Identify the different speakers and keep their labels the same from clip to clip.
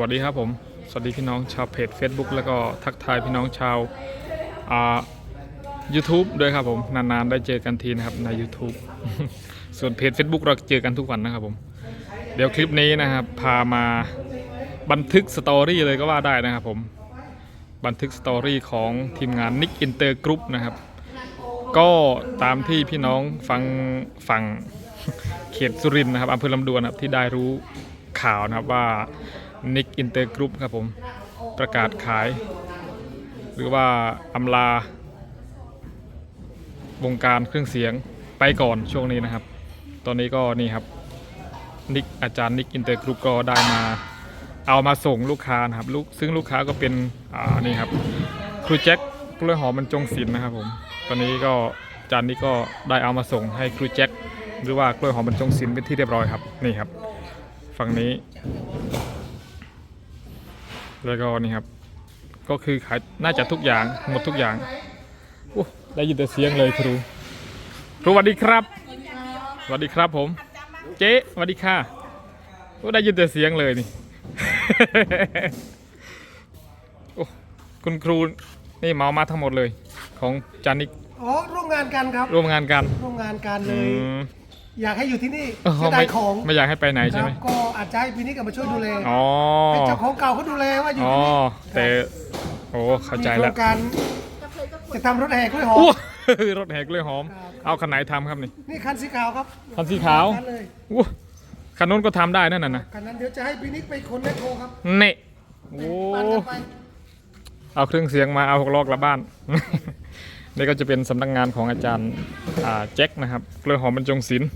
Speaker 1: วัสดีครับผม สวัสดีพี่น้องชาวเพจ Facebook แล้วก็ทักทายพี่น้องชาวอ่า YouTube ด้วยครับผมนานๆได้เจอกันทีนะครับใน YouTube ส่วนเพจ Facebook เราเจอกันทุกวันนะครับผม เดี๋ยวคลิปนี้นะครับพามาบันทึกสตอรี่เลยก็ว่าได้นะครับผม บันทึกสตอรี่ของทีมงาน Nick Inter Group นะครับ ก็ตามที่พี่น้องฟังฝั่งเขตสุรินทร์นะครับอำเภอลำดวนครับที่ได้รู้ข่าวนะครับว่า Nick Inter Group ครับผมประกาศขาย หรือว่าอำลา วงการเครื่องเสียงไปก่อนช่วงนี้นะครับ ตอนนี้ก็นี่ครับนิกอาจารย์นิกอินเตอร์กรุ๊ปก็ได้มา เอามาส่งลูกค้านะครับลูกซึ่งลูกค้าก็เป็นอ่านี่ครับครูแจ็คกล้วยหอมบรรจงศิลป์นะครับผมตอนนี้ก็อาจารย์นี่ก็ได้เอามาส่งให้ครูแจ็คหรือว่ากล้วยหอมบรรจงศิลป์เป็นที่เรียบร้อยครับนี่ครับ ฝั่งนี้ แล้วก็นี่ครับ ก็คือขายน่าจะทุกอย่างหมดทุกอย่างโอ้ได้ยินแต่เสียงเลยครูครูสวัสดีครับสวัสดีครับผม เจ๊สวัสดีค่ะโอ้ได้ยินแต่เสียงเลยนี่โอ้คุณครูนี่เหมามาทั้งหมดเลย ของจานิก
Speaker 2: อ๋อร่วมงานกันครับ
Speaker 1: ร่วมงานกัน
Speaker 2: ร่วมงานกันเล
Speaker 1: อื
Speaker 2: ย
Speaker 1: ม
Speaker 2: อยากให้อยู่ที่นี่
Speaker 1: เออ
Speaker 2: เสียดา
Speaker 1: ไม่
Speaker 2: ยของ
Speaker 1: ไม่อยากให้ไปไหน
Speaker 2: ค
Speaker 1: ใช่
Speaker 2: รั
Speaker 1: ไหม
Speaker 2: ก็อาจจะให้ปีนี้กลับมาช่วยดูแล
Speaker 1: อ๋อ
Speaker 2: ให้เจ้าของเก่าเขาดูแลว่าอยู่
Speaker 1: อ๋อ
Speaker 2: ที่นี่
Speaker 1: แต่โอ้เข้าใจ
Speaker 2: มีโคร
Speaker 1: แล้ว
Speaker 2: งการจะทำรถแห่กล้วยหอม
Speaker 1: โอ้รถแหกเลยหอม
Speaker 2: ครับ
Speaker 1: เอาคันไหนทำครับนี่
Speaker 2: นี่คันสีขาวครับ
Speaker 1: คันสีขาว
Speaker 2: คันเลย
Speaker 1: อู้คันนู้นก็ทำได้นั่นน่ะนะ
Speaker 2: คันนั้นเดี๋ยวจะให้ปีนี้ไปคนแมคโครครับ
Speaker 1: เน่โอ้
Speaker 2: ปั่นกันไป
Speaker 1: เอาเครื่องเสียงมาเอาหกล้อกลับบ้าน นี่ก็จะเป็นสำนักงานของอาจารย์อ่าแจ็คนะครับเกลือหอมบรรจงศิลป์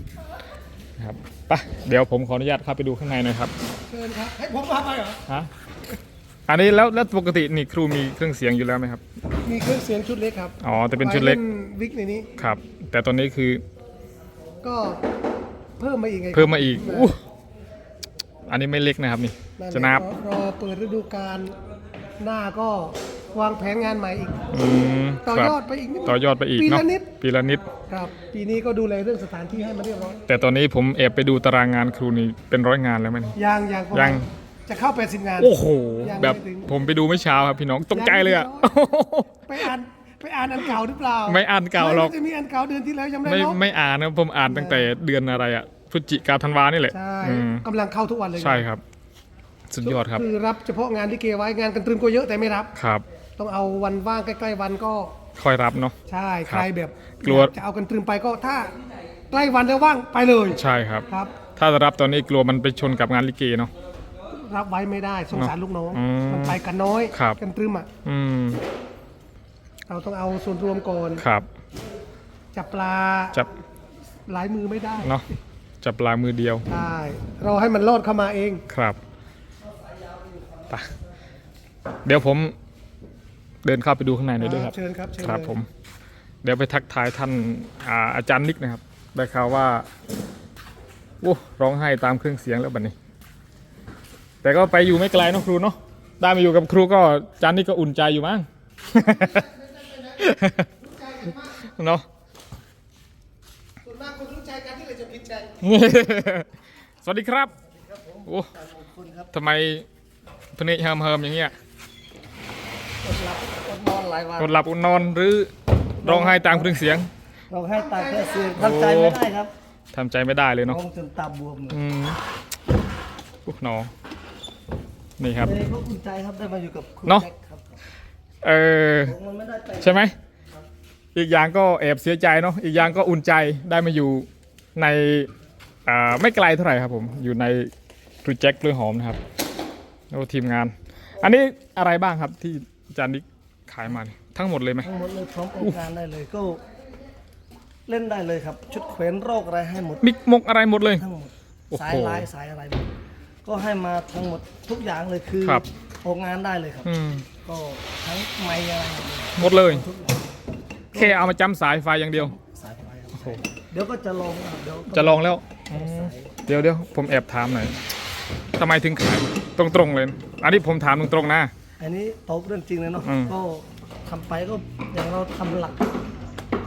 Speaker 1: นะครับไปเดี๋ยวผมขออนุญาตเข้าไปดูข้างในหน่อยครับ
Speaker 2: เชิญครับให้ผมพาไปเหรอ
Speaker 1: ฮะอันนี้แล้วแล้วปกตินี่ครูมีเครื่องเสียงอยู่แล้วไหมครับ
Speaker 2: มีเครื่องเสียงชุดเล็กครับ
Speaker 1: อ๋อแต่เป็นชุดเล็ก
Speaker 2: ไว้วิกในนี้
Speaker 1: ครับ แต่ตอนนี้คือ
Speaker 2: ก็เพิ่มมาอีกไง
Speaker 1: เพิ่มมาอีกอู้อันนี้ไม่เล็กนะครับนี่
Speaker 2: นั่นแหละ
Speaker 1: จะนับ
Speaker 2: รอรอเปิดฤดูกาลหน้าก็ วางแผนงานใหม่อีก
Speaker 1: อืม
Speaker 2: ต่อ
Speaker 1: ครับ
Speaker 2: ยอดไปอีกนิด
Speaker 1: ต่อยอดไปอีก
Speaker 2: ปี
Speaker 1: เนาะ
Speaker 2: ละนิด
Speaker 1: ปีละนิด
Speaker 2: ครับ ปีนี้ก็ดูแลเรื่องสถานที่ให้มันเรียบร้อย
Speaker 1: แต่ตอนนี้ผมแอบไปดูตารางงานครูนี่เป็นร้อยงานแล้วไหมนี่
Speaker 2: ยังยังประมาณ
Speaker 1: ยัง
Speaker 2: จะเข้า 80 งาน
Speaker 1: โอ้โห
Speaker 2: ยังไม่
Speaker 1: แบบ
Speaker 2: ถึง
Speaker 1: ผมไปดูเมื่อเช้าครับพี่น้องตกใจเลยอะ
Speaker 2: ไปอ่านไปอ่านอันเก่าหรือเปล่า
Speaker 1: ไม่อ่านเก่าหรอก
Speaker 2: ไม่มันจะมีอันเก่าเดือนที่แล้วยังไม่
Speaker 1: ไม่
Speaker 2: ได้เนาะ
Speaker 1: ไม่อ่านนะผมอ่านตั้งแต่เดือนอะไรอะพฤศจิกาธันวานี่แหละ
Speaker 2: ใช่
Speaker 1: อืม
Speaker 2: กำลังเข้าทุกวันเลย
Speaker 1: ใช่ครับ สุดยอดครับ
Speaker 2: คือรับเฉพาะงานที่เกไว้งานกันตรึมก็เยอะแต่ไม่รับ
Speaker 1: ครับ
Speaker 2: ต้องเอาวันว่างใกล้ๆวันก็
Speaker 1: คอยรับเนาะ
Speaker 2: ใช่
Speaker 1: ครับ
Speaker 2: ใครแบบ
Speaker 1: กลัว
Speaker 2: อยาจะเอากันตรึมไปก็ถ้าใกล้วันแล้วว่างไปเลย
Speaker 1: ใช่ครับ
Speaker 2: ครับ
Speaker 1: ถ้าจะรับตอนนี้กลัวมันไปชนกับงานลิเกเนาะ
Speaker 2: รับไว้ไม่ได้สงสารลูกน้อง
Speaker 1: อืม
Speaker 2: มันไปกันน้อย
Speaker 1: ครับ
Speaker 2: กันตรึมอะ
Speaker 1: อืม
Speaker 2: เราต้องเอาส่วนรวมก่อน
Speaker 1: ครับ
Speaker 2: จับปลา
Speaker 1: จับ
Speaker 2: หลายมือไม่ได้
Speaker 1: เนาะจับปลามือเดียว
Speaker 2: ใช่รอให้มันรอดเข้ามาเอง
Speaker 1: ครับไปเดี๋ยวผม เดินเข้าไปดูข้างในหน่อยด้วยครับ
Speaker 2: เชิญครับเชิญ
Speaker 1: ครับ
Speaker 2: เลย
Speaker 1: ผม เดี๋ยวไปทักทายท่านอาอาจารย์นิกนะครับ ได้ข่าวว่าโอ้ร้องไห้ตามเครื่องเสียงแล้วบัดนี้ แต่ก็ไปอยู่ไม่ไกลเนอะครูเนาะได้มาอยู่กับครูก็อาจารย์นิกก็อุ่นใจอยู่มั้ง เนาะ
Speaker 2: ส่วนมากคนรู้ใจกันที่เลยจะผิดใจ
Speaker 1: สวัสดีครับโอ้ทำไมพเนจเฮิมเฮิมๆอย่างเงี้ย
Speaker 2: อดหลับอดนอนหลายวัน
Speaker 1: อดหลับอดนอนหรือร้องไห้ตามเครื่องเสียง
Speaker 3: เราให้ตายแค่เสียงทำใจไม่ได้ครับ
Speaker 1: ทำใจไม่ได้เลย
Speaker 3: ม
Speaker 1: เนาะ
Speaker 3: องจนตาบวมเลย
Speaker 1: อืมอุ๊ยหนอนี่ครับ
Speaker 3: แต่ก็อุ่นใจครับได้มาอยู่กับคุณ
Speaker 1: เนอะ
Speaker 3: แจ็คครับ
Speaker 1: เออ
Speaker 3: ผมมันไม่ได้ไป
Speaker 1: ใช่ไหม อีกอย่างก็แอบเสียใจเนาะ อีกอย่างก็อุ่นใจได้มาอยู่ในอ่าไม่ไกลเท่าไหร่ครับผม อยู่ในครูแจ็คเรื่องหอมนะครับแล้วก็ทีมงาน อันนี้อะไรบ้างครับที่ อาจารย์นิกขายมานี่ทั้งหมดเลยไหม
Speaker 3: ทั้งหมดเลยพร้อมออกงานได้เลยก็ เล่นได้เลยครับ ชุดแขวนโรคอะไรให้หมด
Speaker 1: มิกมกอะไรหมดเลย
Speaker 3: ทั้งหมด
Speaker 1: โอ้โห
Speaker 3: สายลายสายอะไรหมดก็ให้มาทั้งหมดทุกอย่างเลยคือ
Speaker 1: ครับ
Speaker 3: ออกงานได้เลยครับ
Speaker 1: อืม
Speaker 3: ก็ทั้งไม้อะไรหมดเลย
Speaker 1: หมดเลย
Speaker 3: ทุกอย่าง
Speaker 1: แค่เอามาจำสายไฟอย่างเดียว
Speaker 3: สายไฟครับ
Speaker 1: โอ้โห
Speaker 3: เดี๋ยวก็จะลองอะเดี๋ยวก็
Speaker 1: จะลองแล้ว
Speaker 3: สาย
Speaker 1: เดี๋ยวเดี๋ยวผมแอบถามหน่อยทำไมถึงขายตรงๆเลย อันนี้ผมถามตรงๆนะ
Speaker 3: อันนี้ตบเรื่องจริงเลยเนาะ
Speaker 1: อืม
Speaker 3: ก็ทำไปก็อย่างเราทำหลัก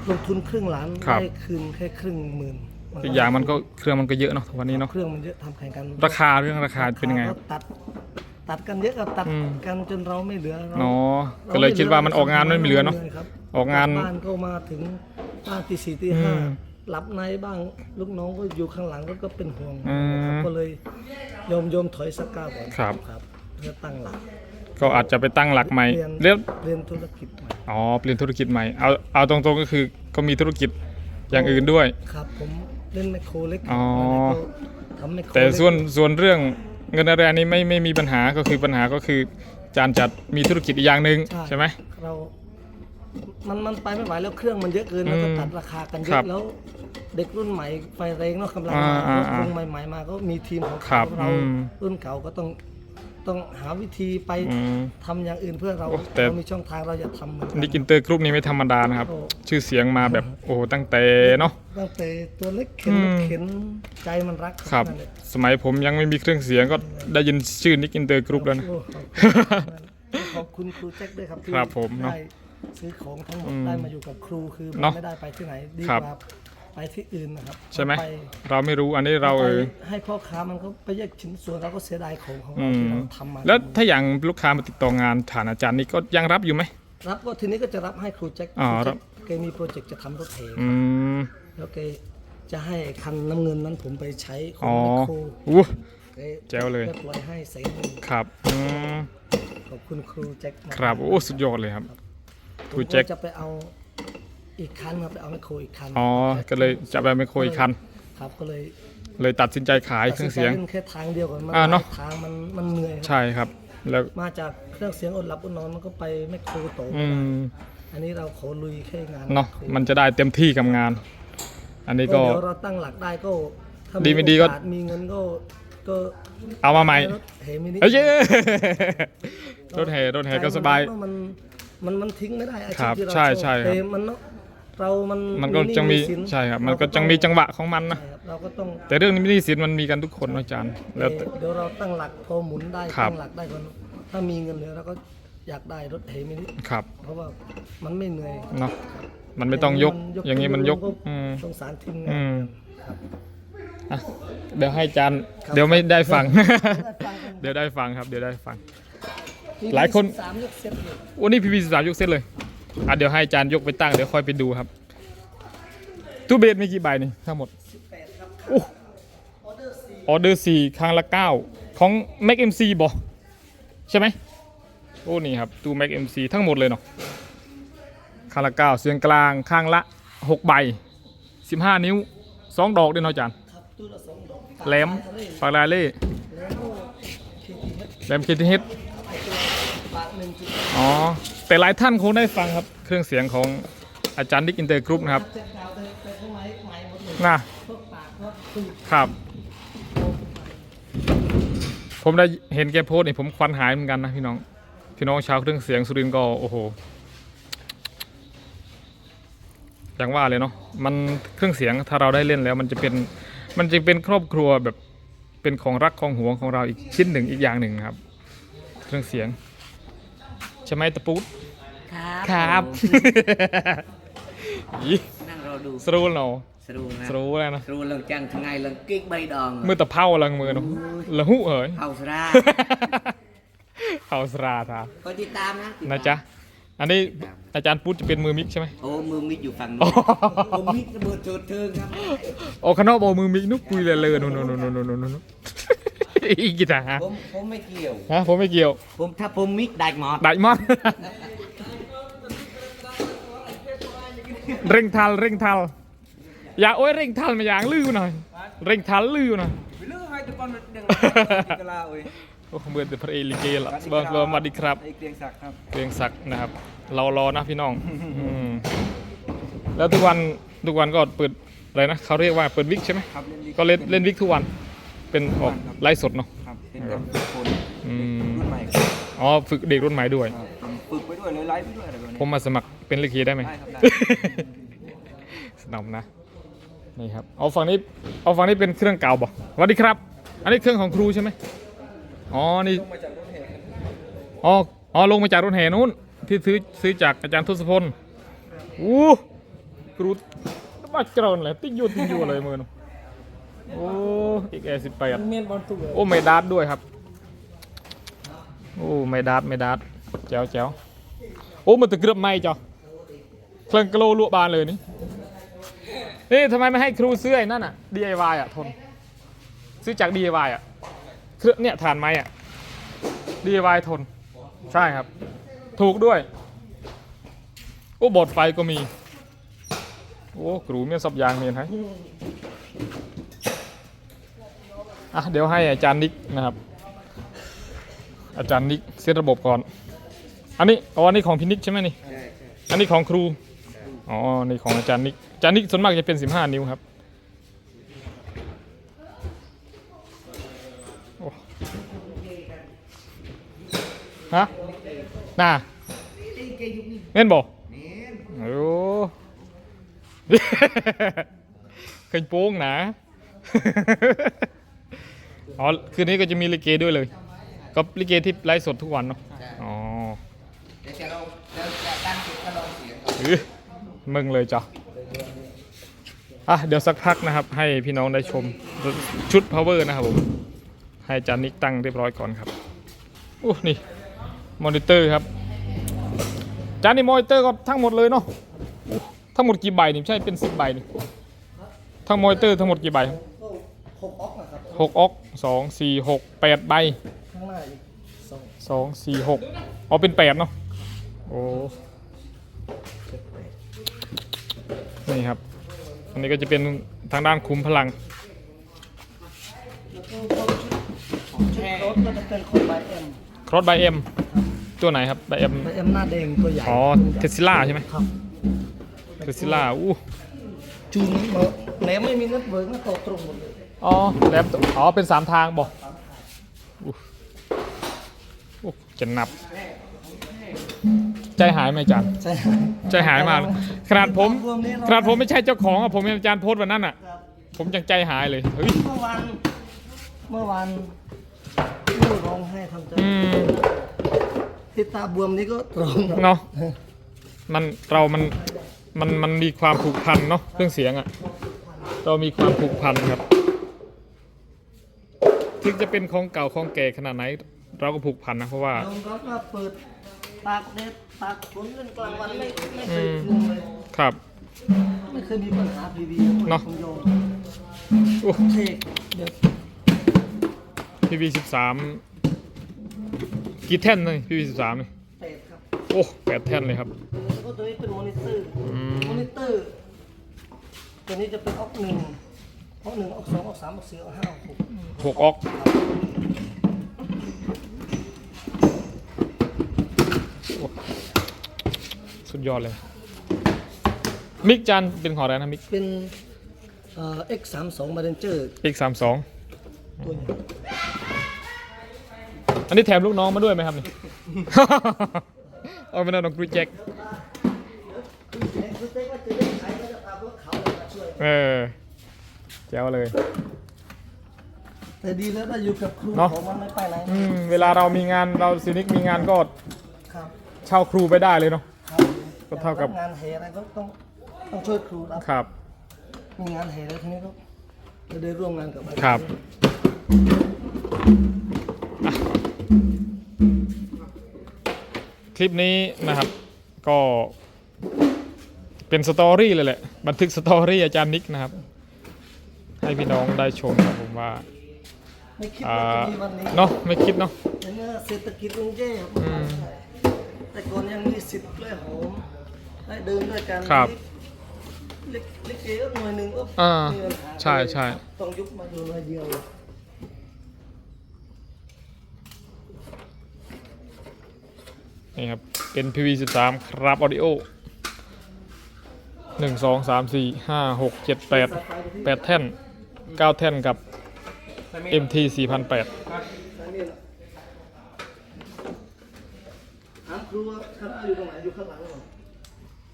Speaker 3: ลงทุนครึ่งล้าน
Speaker 1: ครับ
Speaker 3: ได้คืนแค่ครึ่งหมื่นน
Speaker 1: อีกอย่างมันก็เครื่องมันก็เยอะเนาะทุกวันนี้เนาะ
Speaker 3: เครื่องมันเยอะทำแข่งกัน
Speaker 1: ราคาเรื่องราคาเป็นยังไงครับ
Speaker 3: ก็ตัด ตัดกันเยอะครับตัด
Speaker 1: อืม
Speaker 3: กันจนเราไม่เหลือเรา
Speaker 1: อ๋อก็เลยคิดว่ามันออกงานไม่เหลือเนาะ
Speaker 3: ครับ
Speaker 1: ออกงาน
Speaker 3: ลับบ้านก็มาถึงบ้านตีสี่ตีห้า
Speaker 1: อืม
Speaker 3: หลับในบ้างลูกน้องก็อยู่ข้างหลังก็ก็เป็นห่วง
Speaker 1: อืม
Speaker 3: ครับก็เลยโยมโยมถอยสักก้าวก่อน
Speaker 1: ครับ
Speaker 3: ครับเพื่อตั้งหลัก
Speaker 1: ก็อาจจะไปตั้งหลักใหม่
Speaker 3: เรียน
Speaker 1: เรียบ
Speaker 3: เรียนธุรกิจใหม่
Speaker 1: อ๋อเปลี่ยนธุรกิจใหม่เอาเอาตรงๆก็คือก็มีธุรกิจอย่างอื่นด้วย
Speaker 3: ครับผมเล่นแมคโครเล็ก
Speaker 1: อ๋อ
Speaker 3: แล้วก็ทำแมคโคร
Speaker 1: แต่
Speaker 3: เล็ก
Speaker 1: ส่วนส่วนเรื่องเงินอะไรนี้ไม่ไม่มีปัญหาก็คือปัญหาก็คือจานจัดมีธุรกิจอีกอย่างหนึ่งใช่ไหม
Speaker 3: เรา มันมันไปไม่ไหวแล้วเครื่องมันเยอะเกินแล้วก็
Speaker 1: อืม
Speaker 3: ตัดราคากันเย
Speaker 1: ครั
Speaker 3: อะ
Speaker 1: บ
Speaker 3: แล้ว เด็กรุ่นใหม่ไฟแรงเนาะกำลัง
Speaker 1: อ่า
Speaker 3: มา
Speaker 1: อ่าร
Speaker 3: ถ
Speaker 1: อ่า
Speaker 3: รุ่นใหม่ ๆ มาก็มีทีมของ
Speaker 1: ครั
Speaker 3: เขา
Speaker 1: บ
Speaker 3: เรา
Speaker 1: อืม
Speaker 3: รุ่นเก่าก็ต้อง ต้องหาวิธีไป
Speaker 1: อืม
Speaker 3: ทำอย่างอื่นเพื่อเรา
Speaker 1: โอ้แต่
Speaker 3: เรามีช่องทางเราจะทำเหมือนกั
Speaker 1: นิกอินเตอร์กรุ๊ปนี้ไม่ธรรมดานะครับ
Speaker 3: โอ้
Speaker 1: ชื่อเสียงมาแบบโอ้ตั้งแต่เนาะ
Speaker 3: ตั้งแต่ตัวเล็กเข็น
Speaker 1: อืม
Speaker 3: รถเข็นใจมันรัก
Speaker 1: ครับ
Speaker 3: นั่นแหละ
Speaker 1: สมัยผมยังไม่มีเครื่องเสียงก็ได้ยินชื่อนิกอินเตอร์กรุ๊ปแล้วนะ
Speaker 3: โอ้ขอบคุณขอบคุณครูแจ็คด้วยครับที่
Speaker 1: ครับผมเนอะ
Speaker 3: ได้ซื้อของทั้งหมด
Speaker 1: อืม
Speaker 3: ได้มาอยู่กับครูคือมัน
Speaker 1: เนอะ
Speaker 3: ไม่ได้ไปที่ไหนดี
Speaker 1: ค
Speaker 3: ก
Speaker 1: รับ
Speaker 3: ว่า ไปที่อื่นนะครับ
Speaker 1: ใช่ไหม
Speaker 3: ป
Speaker 1: เราไม่รู้อันนี้เรา
Speaker 3: ไป
Speaker 1: เออ
Speaker 3: ให้พ่อค้ามันก็ไปแยกชิ้นส่วนเราก็เสียดายของของ
Speaker 1: อื
Speaker 3: เราที่
Speaker 1: ม
Speaker 3: เราทำมา
Speaker 1: แล้วถ้าอย่างลูกค้ามาติดต่องานฐานอาจารย์นี่ก็ยังรับอยู่ไหม
Speaker 3: รับก็ทีนี้ก็จะรับให้ครูแจ็ค
Speaker 1: อ๋อ
Speaker 3: ครู
Speaker 1: รั
Speaker 3: แจ็
Speaker 1: บ
Speaker 3: คแกมีโปรเจกต์จะทำรถเถ
Speaker 1: อืม
Speaker 3: แล้วแกจะให้คันน้ำเงินนั้นผมไปใช้ขอ
Speaker 1: อ๋
Speaker 3: ง
Speaker 1: อ
Speaker 3: แมคโคร
Speaker 1: อู้
Speaker 3: แก
Speaker 1: แจ๋วเลย
Speaker 3: แกปล่อยให้แสนหนึ่ง
Speaker 1: ครับอืม
Speaker 3: ขอบคุณครูแจ็คมาก
Speaker 1: ครับโอ้สุดยอดเลยครับ
Speaker 3: ผ
Speaker 1: ครู
Speaker 3: ม
Speaker 1: แจ็ค
Speaker 3: ก็จะไปเอา อีกคันครับไปเอาแมคโครอีกคัน
Speaker 1: อ๋อก็เลยจะไปไม่คุยคัน
Speaker 3: ครับก็เลย
Speaker 1: เลยตัดสินใจขายเครื่องเสียง
Speaker 3: ตัดสินใจล่นแค่ทางเดียวก่อนมัน
Speaker 1: อ่าเนอะ
Speaker 3: ทางมันมันเหนื่อยครับ
Speaker 1: ใช่ครับ แล้ว
Speaker 3: มาจากเครื่องเสียงอดหลับอดนอนมันก็ไปแมคโครโต
Speaker 1: อืม
Speaker 3: อันนี้เราขอลุยแค่งาน
Speaker 1: เนาะ
Speaker 3: แคโคร
Speaker 1: มันจะได้เต็มที่กับงาน อันนี้ก็
Speaker 3: เดี๋ยวเราตั้งหลักได้ก็ถ้า
Speaker 1: ดีไม่ดีก็
Speaker 3: โอาสมีเงินก็ก็
Speaker 1: เอามาใหม่
Speaker 3: รถเฮมินิ
Speaker 1: เอ้ยเย้รถแห่รถแห่ก็สบาย
Speaker 3: ใจมันมันมันทิ้งไม่ได้อา
Speaker 1: ค
Speaker 3: ชี
Speaker 1: รั
Speaker 3: พ
Speaker 1: บ
Speaker 3: ที่เรา
Speaker 1: ใช่
Speaker 3: อบ
Speaker 1: ใช่ครับ
Speaker 3: แต่มันเนอะ เรามัน
Speaker 1: มันก็จังมี
Speaker 3: หสิน
Speaker 1: ใช่ครับมันก็
Speaker 3: เรา
Speaker 1: จังมีจังหวะของมันนะ
Speaker 3: ใช่ครับเราก็ต้อง
Speaker 1: แต่เรื่องนี้ไม่ได้สินมันมีกันทุกคนนะอาจารย์ แล้วแต่
Speaker 3: เดี๋ยวเราตั้งหลักพอหมุนได้
Speaker 1: ครับ
Speaker 3: ตั้งหลักได้ก่อนถ้ามีเงินเหลือเราก็อยากได้รถเฮมินิ
Speaker 1: ครับ
Speaker 3: เพราะว่ามันไม่เหนื่อย
Speaker 1: เนาะมันไม่ต้องยกอย่างนี้มันยกอืม
Speaker 3: สงสารทีม
Speaker 1: อื
Speaker 3: งาน
Speaker 1: ม
Speaker 3: ครับ
Speaker 1: อะเดี๋ยวให้อาจารย์
Speaker 3: ครับ
Speaker 1: เดี๋ยวไม่ได้ฟัง
Speaker 3: ได้ฟังกัน
Speaker 1: เดี๋ยวได้ฟังครับ เดี๋ยวได้ฟัง
Speaker 3: มี
Speaker 1: หลายคน
Speaker 3: สามยกเซตเลย
Speaker 1: วันนี้พีพีสามยกเซตเลย อะเดี๋ยวให้อาจารย์ยกไปตั้งเดี๋ยวค่อยไปดูครับตู้เบสมีกี่ใบนี่ทั้งหมดโอ้ออเดอร์สี่ครั้งละเก้าของ Mac MC บอใช่ไหมโอ้นี่ครับตู้ Mac MC ทั้งหมดเลยเนาะครั้งละเก้าเสียงกลางข้างละหกใบสิบห้านิ้วสองดอกด้เนาะอาจารย์แหลมปากลาเล่
Speaker 3: แล้วก็เคทีเฮด
Speaker 1: แหลมเคทีเฮด
Speaker 3: ไอตัวปากห นึ่งจุด
Speaker 1: อ๋อ แต่หลายท่านคงได้ฟังครับ เครื่องเสียงของอาจารย์ดิกอินเตอร์กรุ๊ปนะครับ
Speaker 3: เจ็ดดาวเต็มเต็มไม้ไม้หมดเลย
Speaker 1: นะ
Speaker 3: พวกปากพวกตูด
Speaker 1: ครับ ผมได้เห็นแกโพสต์นี่ผมควันหายเหมือนกันนะพี่น้อง พี่น้องชาวเครื่องเสียงสุรินทร์ก็โอ้โหอย่างว่าเลยเนาะมันเครื่องเสียงถ้าเราได้เล่นแล้ว มันจะเป็นมันจะเป็นครอบครัวแบบเป็นของรักของหวงของเราอีกชิ้นหนึ่งอีกอย่างหนึ่งครับ เครื่องเสียง ใช่ไหมตะปูด
Speaker 4: ครับ
Speaker 1: ครับ
Speaker 4: ผม
Speaker 1: อี
Speaker 4: นั่งรอดู
Speaker 1: สรูลเนาะ
Speaker 4: สรูนะ
Speaker 1: สรูแล้วนะ
Speaker 4: สรูลังจังทั้งไงลังกิ๊กใบดอง
Speaker 1: มือตะเผาลังมือเนาะละหุเหย
Speaker 4: เฮาสรา
Speaker 1: เผาสราทา
Speaker 4: คอยติดตามนะติดตาม
Speaker 1: นะจ๊ะอันนี้อาจารย์ปุ๊ดจะเป็นมือมิกใช่ไหม
Speaker 4: โอ้มือมิดอยู่ฝั่ง
Speaker 1: อ๋
Speaker 4: นู้
Speaker 1: อ
Speaker 4: นผมมิดระเบิดโจดเทิงครับ
Speaker 1: โอ้ขางนอกบอกมือมิกนุกปุยเลยเลยนู่นนู่นนู่นนู่นนู่นนู่น อีกกี่ทางฮะ
Speaker 4: ผมผมไม่เกี่ยว
Speaker 1: ฮะผมไม่เกี่ยว
Speaker 4: ผมถ้าผมมิดได้หมด
Speaker 1: ได้มากเร่งทัลเร่งทัลอย่าโอ้ยเร่งทัลมาอย่างลื้อหน่อย เร่งทัลลื้อหน่อย
Speaker 5: เรื่องให้ทุกคนเดึงกะลาเอ้ย
Speaker 1: โอ้เหมือนแต่พระเอลิเกละเบิร์เบิร์มาดีครับ
Speaker 5: ไอ้เกรียงศักดิ์ครับ
Speaker 1: เรียงศักดิ์นะครับ เรารอนะพี่น้องอืมแล้วทุกวันทุกวันก็เปิดอะไรนะเขาเรียกว่าเปิดวิกใช่ไหม
Speaker 5: ครับเล่นดี
Speaker 1: ก็เล่นเล่นวิกทุกวัน เป็นออกไลฟ์สดเนาะ
Speaker 5: ครับเป็นแบบคน
Speaker 1: อืม
Speaker 5: รุ่นใหม่ครับ
Speaker 1: อ๋อฝึกเด็กรุ่นใหม่ด้วย
Speaker 5: ผมฝึกไปด้วยเลยไลฟ์ไปด้วยอะไรแบบ
Speaker 1: ผ
Speaker 5: นี้
Speaker 1: มมาสมัครเป็นลิเกได้ไหม
Speaker 5: ได้ครับได้
Speaker 1: สนอมนะนี่ครับเอาฝั่งนี้เอาฝั่งนี้เป็นเครื่องเก่าบ่สวัสดีครับ อันนี้เครื่องของครูใช่ไหมอ๋อนี่
Speaker 5: มาจากรถแห่ครับ
Speaker 1: อ๋ออ๋อลงมาจากรถแห่นู้นที่ซื้อซื้อจากอาจารย์ทศพลอู้ครูมาเจริญเลยติ๊กยูติ๊กยูเลยมือนู โอ้อีกแอร์สิบแปด
Speaker 3: เมียนบอลตุก
Speaker 1: โอ้ไม่ดาร์ดด้วยครับ โอ้ไม่ดัดไม่ดัดแจ๋วแจ๋วโอ้มันตะเกือบไหมจ้ะเครื่องกะโหลลวกบานเลยนี่นี่ทำไมไม่ให้ครูซื้อไอ้นั่นอะ DIY อะทน ซื้อจาก DIY อะเครื่องเนี่ยฐานไม้อะ DIY ทน ใช่ครับ ถูกด้วย โอ้บอดไฟก็มี โอ้ครูเมียนสับยางเมียนให้ อะเดี๋ยวให้อาจารย์นิกนะครับ อาจารย์นิกเซตระบบก่อน อันนี้อ๋ออันนี้ของพินิกใช่ไหมนี่อันนี้ของครูอ๋อนี่ของอาจารย์นิกอาจารย์นิกส่วนมากจะเป็น 15 นิ้วครับฮะน่าเม่นบ่โอ้เคยโป้งนะ อ๋อคืนนี้ก็จะมีลิเกด้วยเลย ก็ลิเกที่ไลฟ์สดทุกวันเนาะอ๋อ
Speaker 4: เดี๋ยวจะลองเดี๋ยวจะตั้งจุดก็ลองเสียงก่อน
Speaker 1: อื้อมึงเลยจ้ะอะเดี๋ยวสักพักนะครับ ให้พี่น้องได้ชมชุด power นะครับผมให้อาจานนิกตั้งเรียบร้อยก่อนครับอู้นี่มอนิเตอร์ครับจานนี่มอนิเตอร์ก็ทั้งหมดเลยเนาะอู้ทั้งหมดกี่ใบนี่ใช่เป็นสิบใบนี่ทั้งมอนิเตอร์ทั้งหมดกี่ใบครับ
Speaker 3: ก็ หกออกนะครับ
Speaker 1: หกออกสองสี่หกแปดใบ
Speaker 3: ข้างหน้าอีกสอง
Speaker 1: สองสี่หกอ๋อเป็นแปดเนาะโอ้นี่ครับ อันนี้ก็จะเป็นทางด้านคุมพลัง
Speaker 3: แล้วก็เข้าชุดชุดรถก็จะเป็นของไบเอ็ม
Speaker 1: ครอสไบเอ็มตัวไหนครับไบเอ็ม
Speaker 3: ไบเอ็มหน้าแดงตัวใหญ่
Speaker 1: อ๋อเทสลาใช่ไหม
Speaker 3: ครับ
Speaker 1: เทสลาอู้
Speaker 3: จูนเมื่อแหนมไม่มีเน็ตเวิร์กนะตกตรงหมดเลย
Speaker 1: อ๋อแรมตัวอ๋อเป็นสามทางบอกอู้อู้จะนับ ใจหายไหมอาจารย์
Speaker 3: ใช่
Speaker 1: ใจหายมากเลยขนาดผมขนาดผมไม่ใช่เจ้าของอะผมเป็นอาจารย์โพสต์วันนั้นอะ
Speaker 3: ครับ
Speaker 1: ผมยังใจหายเลยเฮ้ย
Speaker 3: เมื่อวานเมื่อวานลูกร้องให้ทำใจ
Speaker 1: อืม
Speaker 3: ที่ตาบวมนี่ก็ร้อง
Speaker 1: เนาะมันเรามันมันมันมีความผูกพันเนาะเครื่องเสียงอะเรามีความผูกพันครับ ถึงจะเป็นของเก่าของแก่ขนาดไหน เราก็ผูกพันนะเพราะว่า
Speaker 3: ยอมรับว่าเปิดตากแดดตากฝนเล่นกลางวันไม่ไม่เคยกลัวเลย
Speaker 1: ครับ
Speaker 3: ไม่เคยมีปัญหาพีวี
Speaker 1: เนาะ
Speaker 3: คุณโยม
Speaker 1: โอ้
Speaker 3: เทกเดี๋ยว
Speaker 1: พีวีสิบสามกี่แท่นเลยพีวีสิบสามนี่
Speaker 3: เตะครับ
Speaker 1: โอ้แปดแท่นเลยครับ
Speaker 3: แล้วก็ตัวนี้เป็นมอนิเตอร์
Speaker 1: อืม
Speaker 3: มอนิเตอร์ ตัวนี้จะเป็นออกหนึ่งออกหนึ่งออกสองออกสามออกสี่ออกห้าออกหก
Speaker 1: หกออกโอ้สุดยอดเลย มิกจันเป็นของอะไรนะมิก
Speaker 3: เป็นเอ่อ X สามสองมาเรนเจอร์
Speaker 1: X สามสอง
Speaker 3: ตัวใหญ่
Speaker 1: อันนี้แถมลูกน้องมาด้วยไหมครับนี่ เอาไปนะน้องกรูแจ็ค
Speaker 3: เห็นคือเต้ว่าจะได้ขายก็จะพาพวกเขาเลยมาช่วย
Speaker 1: เออแจ๋วเลย
Speaker 3: แต่ดีแล้วได้อยู่กับครู
Speaker 1: เนาะ
Speaker 3: ของมันไม่ไปไหน
Speaker 1: อืมเวลาเรามีงานเราซินิกมีงานก็
Speaker 3: ครับ
Speaker 1: เช่าครูไปได้เลยเนาะ
Speaker 3: ครับ
Speaker 1: ก็เท่ากับ
Speaker 3: งานแห่อะไรก็ต้องต้องช่วยครูรับ
Speaker 1: ครับ
Speaker 3: มีงานแห่แล้วทีนี้ก็จะได้ร่วมงานกับอาจาย์
Speaker 1: ครับ คลิปนี้นะครับ ก็เป็นสตอรี่เลยแหละ บันทึกสตอรี่อาจารย์นิกนะครับ ให้พี่น้องได้ชมครับผมว่า
Speaker 3: ไม่คิด
Speaker 1: อ่า
Speaker 3: ว่าจะมีวันนี้
Speaker 1: เนาะไม่คิดเนาะ
Speaker 3: ในเมื่อเศรษฐกิจมันแย่ครับ
Speaker 1: อืม
Speaker 3: แต่ก่อนยังมีสิทธิ์กล้วยหอมได้เดินด้วยกัน
Speaker 1: ครับ
Speaker 3: เล็กเล็กเก็หน่วยหนึ่งก็
Speaker 1: อ่า
Speaker 3: มีปัญหา
Speaker 1: ใช่ใช่
Speaker 3: ต้องยุบมาอยู่หน่วยเดียว
Speaker 1: นี่ครับเป็น PV 13 ครับออดิโอหนึ่งสองสามสี่ห้าหกเจ็ดแปดแปดแท่นเก้าแท่นกับ MT สี่พันแปด
Speaker 3: อันนี้นะถามครูว่าคณะอยู่ตรงไหนอยู่ข้างหลังเหรอ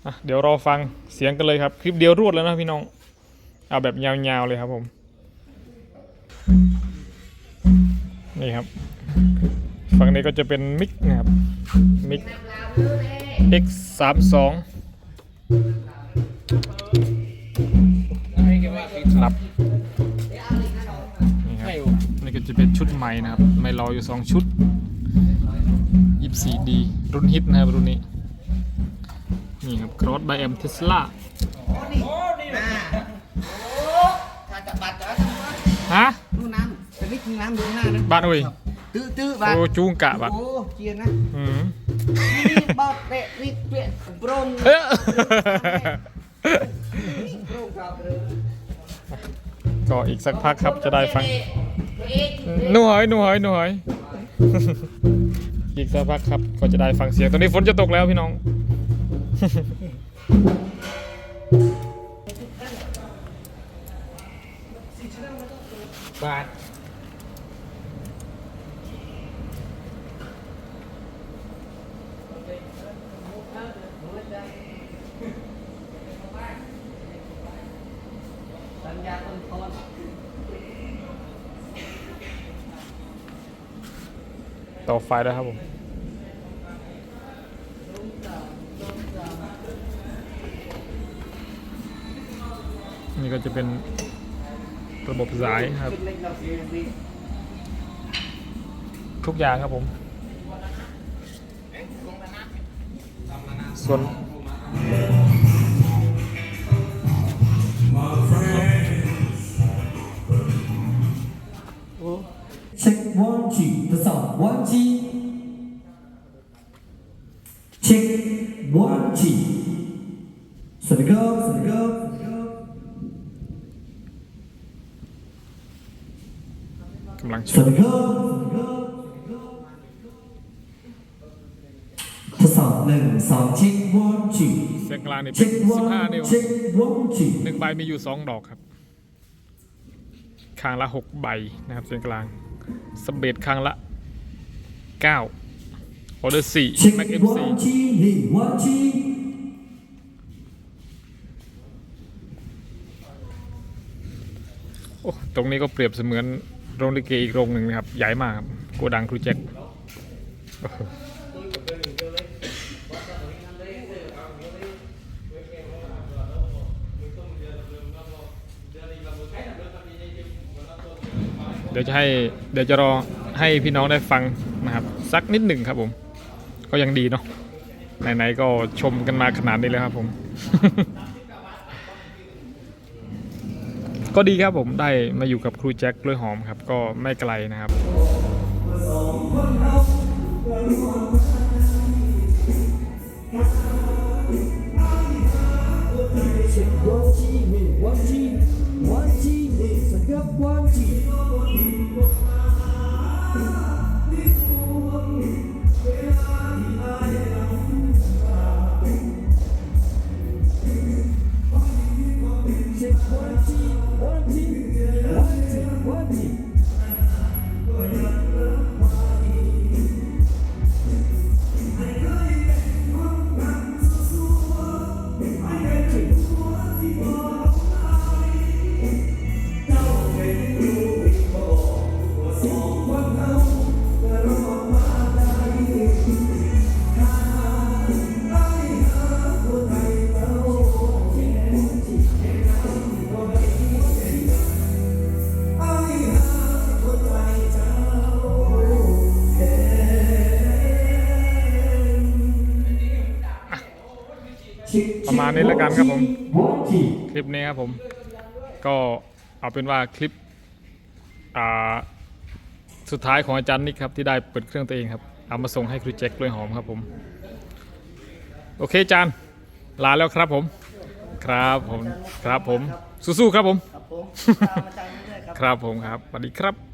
Speaker 1: อะเดี๋ยวรอฟังเสียงกันเลยครับ คลิปเดียวรวดแล้วนะพี่น้อง เอาแบบยาวๆเลยครับผม นี่ครับ ฝั่งนี้ก็จะเป็นมิกนะครับ มิก X 3 2นับนี่ครับ นี่ก็จะเป็นชุดใหม่นะครับไม่รออยู่ 2 ชุด 24D รุ่นฮิตนะครับรุ่นนี้ นี่ครับครอสไบแอมเทสลา
Speaker 4: อ่าโอ้ถ้าจะรจะ
Speaker 1: ฮะ
Speaker 4: ดูน้ำเป็นนิดน้ำดูหน้านะ
Speaker 1: บ้านอุ้ย
Speaker 4: ตื้อตื้อบัตร
Speaker 1: โอ้จูงกะบัด
Speaker 4: โอ้เจียนนะ
Speaker 1: อืม
Speaker 4: บอดเตะนี่เปลี่ยนบรน
Speaker 1: เอ้อ
Speaker 4: บรนครับเรือ
Speaker 1: ก็อีกสักพักครับจะได้ฟัง หนูหอยหนูหอยหนูหอย อีกสักพักครับก็จะได้ฟังเสียง ตอนนี้ฝนจะตกแล้วพี่น้อง
Speaker 4: บาท
Speaker 3: สัญญาคนทอน
Speaker 1: ต่อไฟแล้วครับผมนี่ก็จะเป็นระบบสายครับ ทุกอย่างครับผม ส่วน
Speaker 6: สวัสดีครับทดสอบหนึ่งสองเช็ควันจี
Speaker 1: เสียงกลางนี่เป็
Speaker 6: เช็
Speaker 1: น
Speaker 6: ควัน
Speaker 1: 15นิ้ว
Speaker 6: เช็ควันจี
Speaker 1: หนึ่งใบมีอยู่2ดอกครับข้างละ6ใบนะครับเสียงกลางสเบดข้างละ 9ออเดอร์
Speaker 6: เช็ค
Speaker 1: 4 Mac
Speaker 6: วั
Speaker 1: MC
Speaker 6: นจีนี่วันจี
Speaker 1: โอ้ตรงนี้ก็เปรียบเสมือนโรงลิเกอีกโรงหนึ่งนะครับ ใหญ่มากครับโกดังครูแจ็คโอ้โหเดี๋ยวจะให้เดี๋ยวจะรอให้พี่น้องได้ฟังนะครับ สักนิดหนึ่งครับผม ก็ยังดีเนาะไหนๆก็ชมกันมาขนาดนี้แล้วครับผม ก็ดีครับผมได้มาอยู่กับครูแจ็คกล้วยหอมครับ ก็ไม่ไกลนะครับ ณนี้แล้วกันครับผม
Speaker 6: One, two.
Speaker 1: คลิปนี้ครับผม ก็เอาเป็นว่าคลิปอ่าสุดท้ายของอาจารย์นิกครับที่ได้เปิดเครื่องตัวเองครับเอามาส่งให้ครูแจ็คกล้วยหอมครับผม โอเคอาจารย์ลาแล้วครับผม ครับผมครับผมสู้ๆครับผม
Speaker 3: ครับผมตามอาจารย์เรื่อยๆครับ
Speaker 1: ครับผมครับสวัสดีครับ